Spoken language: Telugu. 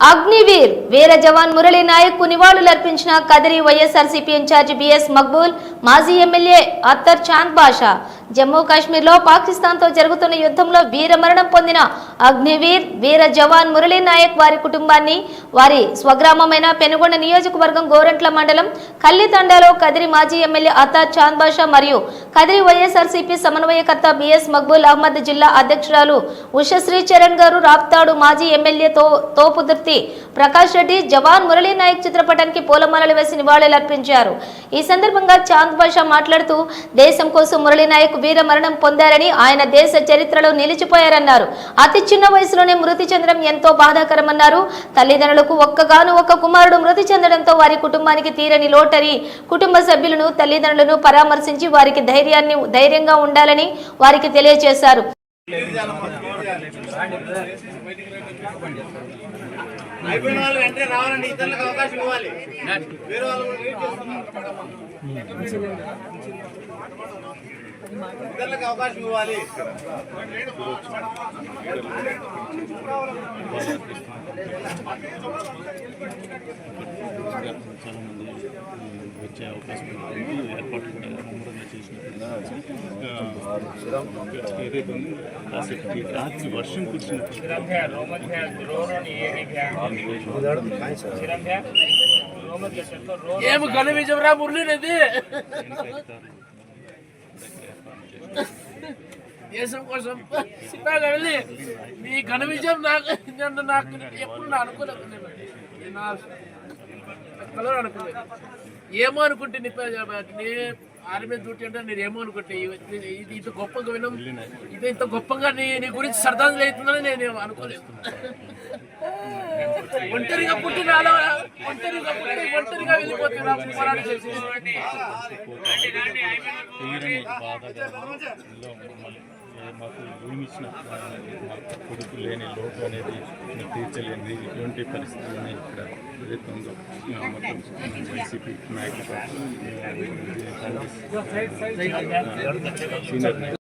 అగ్నివీర్ వీర జవాన్ మురళీ నాయక్కు నివాళులర్పించిన Kadiri YSRCP incharge BS Maqbool మాజీ ఎమ్మెల్యే అత్తర్ చాంద్ బాషా జమ్మూ కాశ్మీర్లో పాకిస్తాన్తో జరుగుతున్న యుద్ధంలో వీరమరణం పొందిన అగ్నివీర్ వీర జవాన్ మురళీ నాయక్ వారి కుటుంబాన్ని వారి స్వగ్రామమైన పెనుగొండ నియోజకవర్గం గోరంట్ల మండలం కల్లితండాలో కదిరి మాజీ ఎమ్మెల్యే అతా చాంద్ బాషా మరియు కదిరి వైఎస్ఆర్సీపీ సమన్వయకర్త బిఎస్ మక్బూల్ అహ్మద్ జిల్లా అధ్యక్షురాలు ఉషశ్రీ చరణ్ గారు రాప్తాడు మాజీ ఎమ్మెల్యే తో తోపుదుర్తి ప్రకాష్ రెడ్డి జవాన్ మురళీ నాయక్ చిత్రపటానికి పూలమాలలు వేసి నివాళులర్పించారు. ఈ సందర్భంగా చాంద్ బాషా మాట్లాడుతూ దేశం కోసం మురళీ నాయక్ వీర మరణం పొందారని ఆయన దేశ చరిత్రలో నిలిచిపోయారన్నారు. అతి చిన్న వయసులోనే మృతి చెందడం ఎంతో బాధాకరమన్నారు. తల్లిదండ్రులకు ఒక్కగాను ఒక్క కుమారుడు మృతి చెందడంతో వారి కుటుంబానికి తీరని లోటరీ కుటుంబ సభ్యులను తల్లిదండ్రులను పరామర్శించి వారికి ధైర్యాన్ని ధైర్యంగా ఉండాలని వారికి తెలియజేశారు. అయిపోయిన వాళ్ళు వెంటనే రావాలండి ఇతరులకు అవకాశం ఇవ్వాలి. వేరే వాళ్ళు ఇతరులకు అవకాశం ఇవ్వాలి. చాలా మంది వచ్చే అవకాశం ఏర్పాటు కూడా ముమ్మరంగా చేసినట్టు ఏదైతే రాత్రి వర్షం కురిసినప్పుడు ఏమి కనిపించరా మురళీనది దేశం కోసం సిద్ధంగా మీ ఘన విజయం నాకు నన్ను నాకు ఎప్పుడు నా అనుకోలేదు నా అనుకోలేదు ఏమో అనుకుంటే నీ ఆర్మీ డ్యూటీ అంటే నేను ఏమో అనుకుంటే ఇది ఇంత గొప్పగా వినం. ఇది ఇంత గొప్పగా నీ నీ గురించి శ్రద్ధాంజలి అవుతుందని నేను అనుకోలేదు. ఒంటరిగా పుట్టిన ఒంటరిగా పుట్టి ఒంటరిగా వెళ్ళిపోతున్నా పోరాటం చేసి. మాకు భూమి ఇచ్చిన కొడుకు లేని లోటు అనేది తీర్చలేని తీర్చలేనిది ఇటువంటి పరిస్థితులని ఇక్కడ ఏదైతే ఉందో. మొత్తం వైసీపీ నాయకులు సీనియర్ నాయకులు